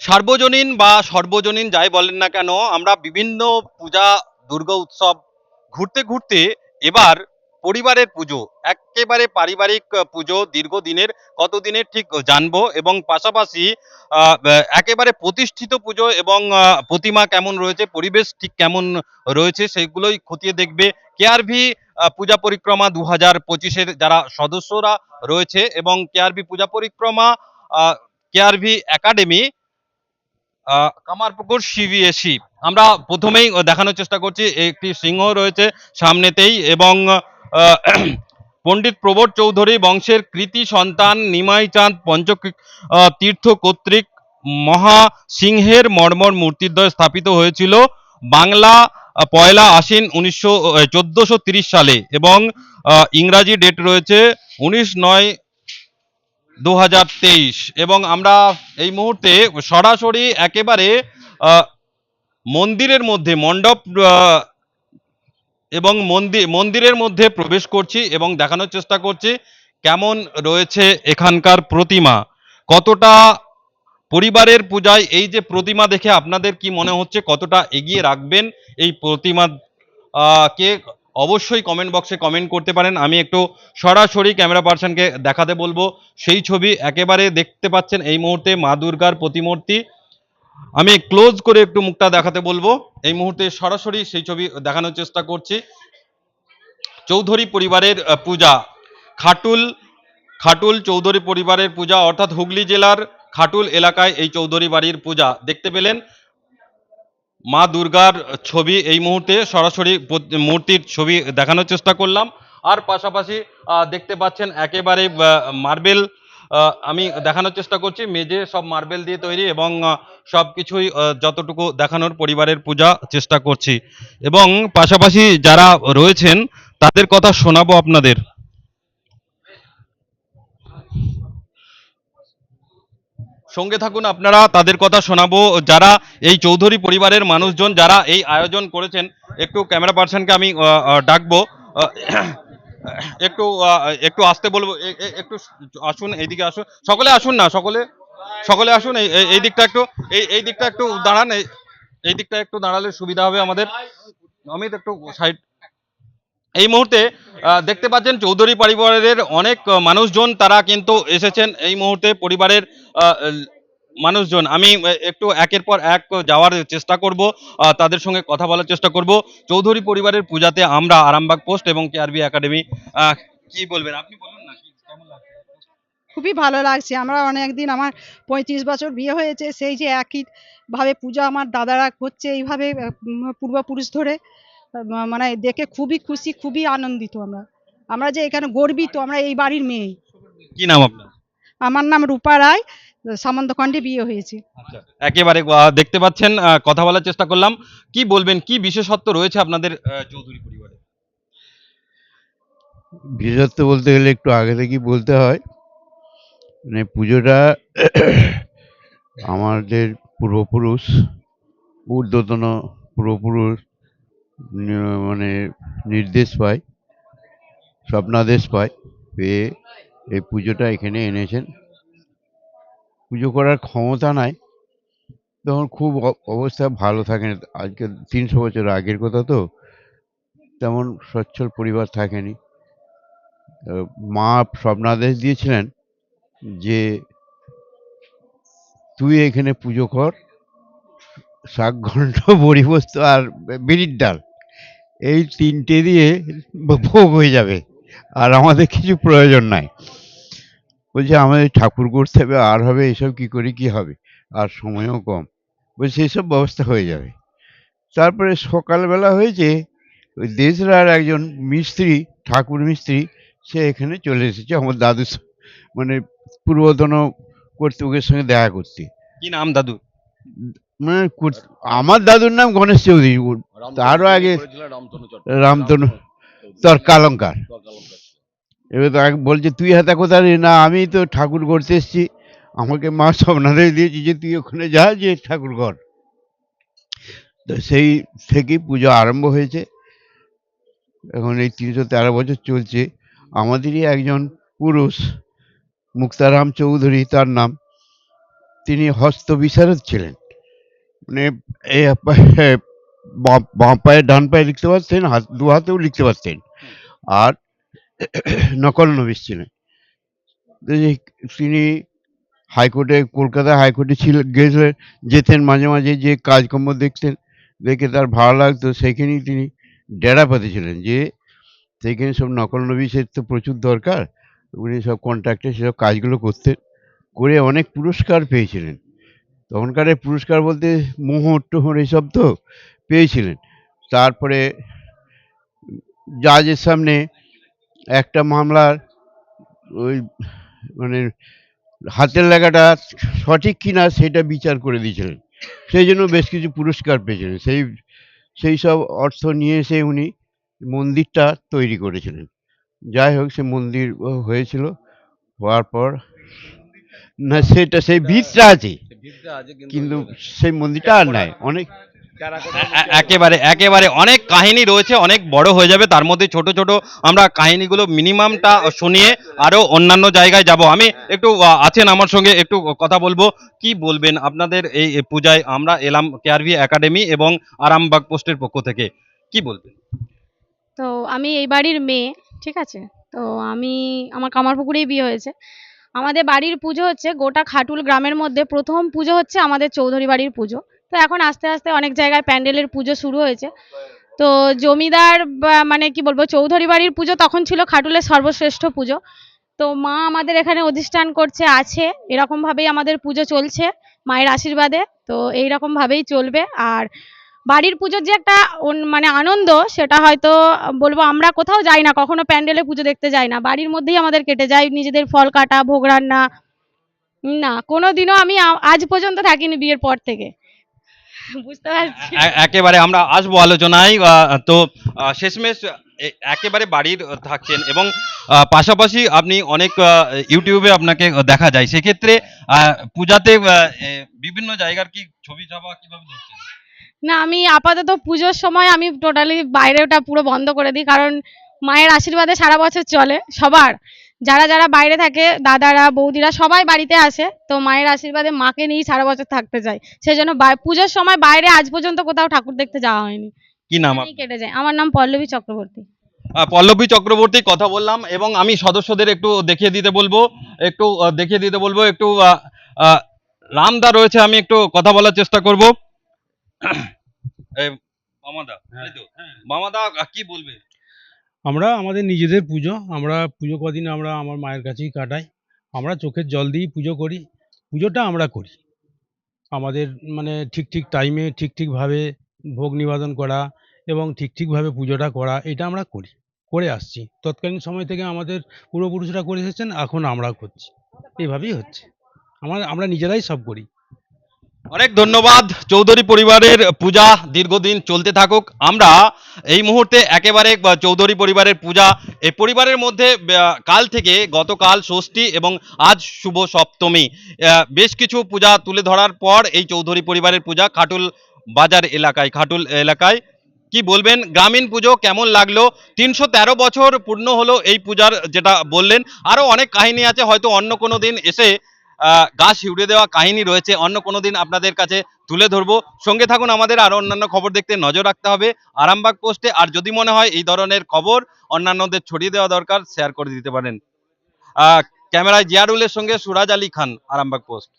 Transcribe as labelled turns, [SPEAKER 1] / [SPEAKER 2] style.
[SPEAKER 1] সার্বজনীন বা সর্বজনীন যাই বলেন না কেন, আমরা বিভিন্ন পূজা, দুর্গা উৎসব ঘুরতে ঘুরতে এবার পরিবারের পুজো, একেবারে পারিবারিক পুজো দীর্ঘদিনের, কতদিনের ঠিক জানব এবং পাশাপাশি একেবারে প্রতিষ্ঠিত পুজো এবং প্রতিমা কেমন রয়েছে, পরিবেশ ঠিক কেমন রয়েছে সেগুলোই খতিয়ে দেখবে কেআরভি পূজা পরিক্রমা দু হাজার পঁচিশের যারা সদস্যরা রয়েছে এবং কেআরভি পূজা পরিক্রমা কেআরভি একাডেমি কামারপুকুর সিবিএসই আমরা প্রথমেই দেখানোর চেষ্টা করছি, একটি সিংহ রয়েছে সামনেতেই এবং পণ্ডিত প্রবোধ চৌধুরী বংশের কৃতি সন্তান নিমাই চাঁদ পঞ্চ তীর্থ কর্তৃক মহা সিংহের মর্মর মূর্তিদ্বয় স্থাপিত হয়েছিল বাংলা পয়লা আশ্বিন উনিশশো সালে এবং ইংরাজি ডেট রয়েছে উনিশ নয় দু হাজার তেইশ। এবং আমরা এই মুহূর্তে সরাসরি একেবারে মন্দিরের মধ্যে, মণ্ডপ এবং মন্দির মন্দিরের মধ্যে প্রবেশ করছি এবং দেখানোর চেষ্টা করছি কেমন রয়েছে এখানকার প্রতিমা। কতটা পরিবারের পূজায় এই যে প্রতিমা দেখে আপনাদের কি মনে হচ্ছে? কতটা এগিয়ে রাখবেন এই প্রতিমা কে অবশ্যই কমেন্ট বক্সে কমেন্ট করতে পারেন। আমি একটু সরাসরি ক্যামেরা পার্সনকে দেখাতে বলব। সেই ছবি একেবারে দেখতে পাচ্ছেন এই মুহূর্তে মা দুর্গার প্রতিমূর্তি। আমি ক্লোজ করে একটু মুখটা দেখাতে বলব। এই মুহূর্তে সরাসরি সেই ছবি দেখানোর চেষ্টা করছি। চৌধুরী পরিবারের পূজা। খাটুল খাটুল চৌধুরী পরিবারের পূজা, অর্থাৎ হুগলি জেলার খাটুল এলাকায় এই চৌধুরী বাড়ির পূজা। দেখতে পেলেন মা দুর্গার ছবি এই মুহূর্তে সরাসরি মূর্তির ছবি দেখানোর চেষ্টা করলাম। আর পাশাপাশি দেখতে পাচ্ছেন একেবারে মার্বেল আমি দেখানোর চেষ্টা করছি। মেঝে সব মার্বেল দিয়ে তৈরি এবং সব কিছুই যতটুকু দেখানোর পরিবারের পূজা চেষ্টা করছি। এবং পাশাপাশি যারা রয়েছেন, তাদের কথা শোনাবো আপনাদের। সঙ্গে থাকুন, আপনারা তাদের কথা শোনাবো। যারা এই চৌধুরী পরিবারের মানুষজন, যারা এই আয়োজন করেছেন, একটু ক্যামেরা পার্সনকে আমি ডাকবো। একটু একটু আসতে বলব। একটু আসুন, এইদিকে আসুন। সকলে আসুন না, সকলে? সকলে আসুন, এই দিকটা একটু, এই এই দিকটা একটু দাঁড়ান, এই দিকটা একটু দাঁড়ালে সুবিধা হবে আমাদের। অমিত, একটু সাইড। এই মুহূর্তে দেখতে পাচ্ছেন, চৌধুরী পরিবারের অনেক মানুষজন তারা কিন্তু এসেছেন এই মুহূর্তে পরিবারের মানুষজন আমি একটু একের পর এক যাওয়ার চেষ্টা করব তাদের সঙ্গে কথা বলার চেষ্টা করব। চৌধুরী পরিবারের পূজাতে আমরা আরামবাগ পোস্ট এবং কেআরবি একাডেমি কি বলবেন? আপনি বলুন না কেমন লাগছে?
[SPEAKER 2] খুবই ভালো লাগছে। আমরা অনেকদিন আমার পঁয়ত্রিশ বছর বিয়ে হয়েছে সেই যে একই ভাবে পূজা আমার দাদারা করছে এইভাবে পূর্বপুরুষ ধরে মানে দেখে খুবই খুশি খুবই আনন্দিত আমরা। আমরা যে এখানে গর্বিত আমরা এই বাড়ির মেয়ে।
[SPEAKER 1] কি নাম আপনার?
[SPEAKER 2] আমার নাম রূপা রায় সামন্তখণ্ডে বিয়ে হয়েছে।
[SPEAKER 1] আচ্ছা একেবারে দেখতে পাচ্ছেন কথা বলার চেষ্টা করলাম। কি বলবেন কি বিশেষত্ব রয়েছে আপনাদের চৌধুরী পরিবারে?
[SPEAKER 3] বিশেষত্ব বলতে গেলে একটু আগে থেকেই বলতে হয় মানে পুজোটা আমাদের পূর্বপুরুষ ঊর্ধ্বতন পূর্বপুরুষ মানে নির্দেশ পায় স্বপ্নাদেশ পায় পেয়ে এই পুজোটা এখানে এনেছেন। পুজো করার ক্ষমতা নাই। তখন খুব অবস্থা ভালো থাকে। না আজকে তিনশো বছর আগের কথা তো। তেমন সচ্ছল পরিবার থাকেনি। মা স্বপ্নাদেশ দিয়েছিলেন যে, তুই এখানে পুজো কর। শাক ঘন্ট বড়ি, পোস্ত আর বিড়ির ডাল। এই তিনটে দিয়ে ভোগ হয়ে যাবে। আর আমাদের কিছু প্রয়োজন নাই। বলছে আমাদের ঠাকুর করতে হবে আর হবে এসব কি করে কি হবে? আর সময়ও কম। বলছে এসব ব্যবস্থা হয়ে যাবে। তারপরে সকালবেলা হয়েছে ওই দেশরার একজন মিস্ত্রি ঠাকুর মিস্ত্রি সে এখানে চলে এসেছে আমার দাদু মানে পূর্বতন কর্তৃপক্ষের সঙ্গে দেখা করতে।
[SPEAKER 1] কি নাম দাদু
[SPEAKER 3] মানে আমার দাদুর নাম গণেশ চৌধুরী। তারও আগে রামতনু তোর কালঙ্কার এবার তাকে বলছে, তুই হাতে কোথায়? না, আমি তো ঠাকুর করতে এসেছি। আমাকে মা স্বপ্নাদেশ দিয়েছি যে তুই ওখানে যা, যে ঠাকুর কর। তো সেই থেকেই পুজো আরম্ভ হয়েছে। এখন এই তিনশো তেরো বছর চলছে। আমাদেরই একজন পুরুষ, মুক্তারাম চৌধুরী, তার নাম। তিনি হস্ত বিশারদ ছিলেন। মানে এই বাঁ পায়ে ডান পায়ে লিখতে পারতেন, হাত দু হাতেও লিখতে পারতেন। আর নকল নবিশ ছিলেন। তিনি হাইকোর্টে কলকাতা হাইকোর্টে ছিল গেছিলেন যেতেন মাঝে মাঝে, যে কাজকর্ম দেখতেন, দেখে তার ভালো লাগতো। সেইখানেই তিনি ডেরা পেতেছিলেন যে সেইখানে সব নকল নবিশের তো প্রচুর দরকার। উনি সব কন্ট্রাক্টে সেসব কাজগুলো করতেন, করে অনেক পুরস্কার পেয়েছিলেন। তখনকার এই পুরস্কার বলতে মোহর টোহর এসব তো পেয়েছিলেন। তারপরে জাজের সামনে একটা মামলার ওই মানে হাতের লেখাটা সঠিক কিনা সেটা বিচার করে দিয়েছিলেন। সেই জন্য বেশ কিছু পুরস্কার পেয়েছিলেন। সেই সেই সব অর্থ নিয়ে এসে উনি মন্দিরটা তৈরি করেছিলেন। যাই হোক সে মন্দির হয়েছিল হওয়ার পর না সেটা সেই ভিতটা আছে। কিন্তু সেই মন্দিরটা আর নাই। অনেক
[SPEAKER 1] একেবারে একেবারে অনেক কাহিনী রয়েছে অনেক বড় হয়ে যাবে তার মধ্যে ছোট ছোট আমরা কাহিনীগুলো মিনিমামটা শুনিয়ে আরও অন্যান্য জায়গায় যাব। আমি একটু আছেন আমার সঙ্গে একটু কথা বলব। কি বলবেন আপনাদের এই এই পূজায়? আমরা এলাম কেআরভি একাডেমি এবং আরামবাগ পোস্টের পক্ষ থেকে। কি বলবেন?
[SPEAKER 4] তো আমি এই বাড়ির মেয়ে ঠিক আছে? তো আমি আমার কামারপুকুরেই বিয়ে হয়েছে। আমাদের বাড়ির পুজো হচ্ছে গোটা খাটুল গ্রামের মধ্যে। প্রথম পুজো হচ্ছে আমাদের চৌধুরী বাড়ির পুজো। তো এখন আস্তে আস্তে অনেক জায়গায় প্যান্ডেলের পুজো শুরু হয়েছে। তো জমিদার মানে কি বলব, চৌধুরী বাড়ির পুজো তখন ছিল খাটুলের সর্বশ্রেষ্ঠ পুজো। তো মা আমাদের এখানে অধিষ্ঠান করছে, আছে। এরকমভাবেই আমাদের পুজো চলছে মায়ের আশীর্বাদে। তো এইরকমভাবেই চলবে। আর বাড়ির পুজোর যে একটা মানে আনন্দ, সেটা হয়তো বলব আমরা কোথাও যাই না, কখনো প্যান্ডেলে পুজো দেখতে যাই না। বাড়ির মধ্যেই আমাদের কেটে যায়, নিজেদের ফল কাটা, ভোগ রান্না। না কোনো দিনও আমি আজ পর্যন্ত থাকিনি বিয়ের পর থেকে। বুঝতে পারছি।
[SPEAKER 1] একেবারে আমরা আসব আলোচনায় তো শেষমেশ একেবারে বাড়ির থাকছেন এবং পাশাপাশি আপনি অনেক ইউটিউবে আপনাকে দেখা যায়। সেক্ষেত্রে পূজাতে বিভিন্ন জায়গার কি ছবি ছাপা কীভাবে ধরছেন?
[SPEAKER 4] না আমি আপাতত পুজোর সময় আমি টোটালি বাইরেটা পুরো বন্ধ করে দিই কারণ মায়ের আশীর্বাদে সারা বছর চলে সবার। যারা যারা বাইরে থাকে দাদারা বৌদিরা সবাই বাড়িতে আসে তো মায়ের আশীর্বাদে মাকে নিয়েই সারা বছর থাকতে চাই সেই জন্য পুজোর সময় বাইরে আজ পর্যন্ত কোথাও ঠাকুর দেখতে যাওয়া হয়নি।
[SPEAKER 1] কি নাম
[SPEAKER 4] কেটে যায়। আমার নাম পল্লবী চক্রবর্তী।
[SPEAKER 1] পল্লবী চক্রবর্তী কথা বললাম এবং আমি সদস্যদের একটু দেখিয়ে দিতে বলব একটু দেখিয়ে দিতে বলব একটু রামদা রয়েছে আমি একটু কথা বলার চেষ্টা করব। মামাদা মামাদা কি বলবে?
[SPEAKER 5] আমরা আমাদের নিজেদের পুজো, আমরা পুজো কদিন আমরা আমার মায়ের কাছেই কাটাই। আমরা চোখের জল দিয়েই পুজো করি, পুজোটা আমরা করি। আমাদের মানে ঠিক ঠিক টাইমে ঠিক ঠিকভাবে ভোগ নিবেদন করা এবং ঠিক ঠিকভাবে পুজোটা করা, এটা আমরা করি, করে আসছি। তৎকালীন সময় থেকে আমাদের পূর্বপুরুষরা করে এসেছেন, এখন আমরা করছি। এইভাবেই হচ্ছে। আমরা আমরা নিজেরাই সব করি।
[SPEAKER 1] অনেক ধন্যবাদ চৌধুরী পরিবারের পূজা দীর্ঘদিন চলতে থাকুক। আমরা এই মুহূর্তে একেবারে চৌধুরী পরিবারের পূজা এই পরিবারের মধ্যে কাল থেকে গতকাল ষষ্ঠী এবং আজ শুভ সপ্তমী। বেশ কিছু পূজা তুলে ধরার পর এই চৌধুরী পরিবারের পূজা খাটুল বাজার এলাকায়, খাটুল এলাকায়। কি বলবেন? গ্রামীণ পুজো কেমন লাগল? তিনশো তেরো বছর পূর্ণ হলো এই পূজার যেটা বললেন। আরও অনেক কাহিনী আছে, হয়তো অন্য কোনো দিন এসে আহ, উড়ে দেওয়া কাহিনী রয়েছে। অন্য কোনো দিন আপনাদের কাছে তুলে ধরবো। সঙ্গে থাকুন আমাদের আরও অন্যান্য খবর দেখতে নজর রাখতে হবে। আরামবাগ পোস্টে আর যদি মনে হয় এই ধরনের খবর অন্যান্যদের ছড়িয়ে দেওয়া দরকার শেয়ার করে দিতে পারেন। ক্যামেরায় জিয়ারুলের সঙ্গে সুরাজ আলী খান আরামবাগ পোস্ট।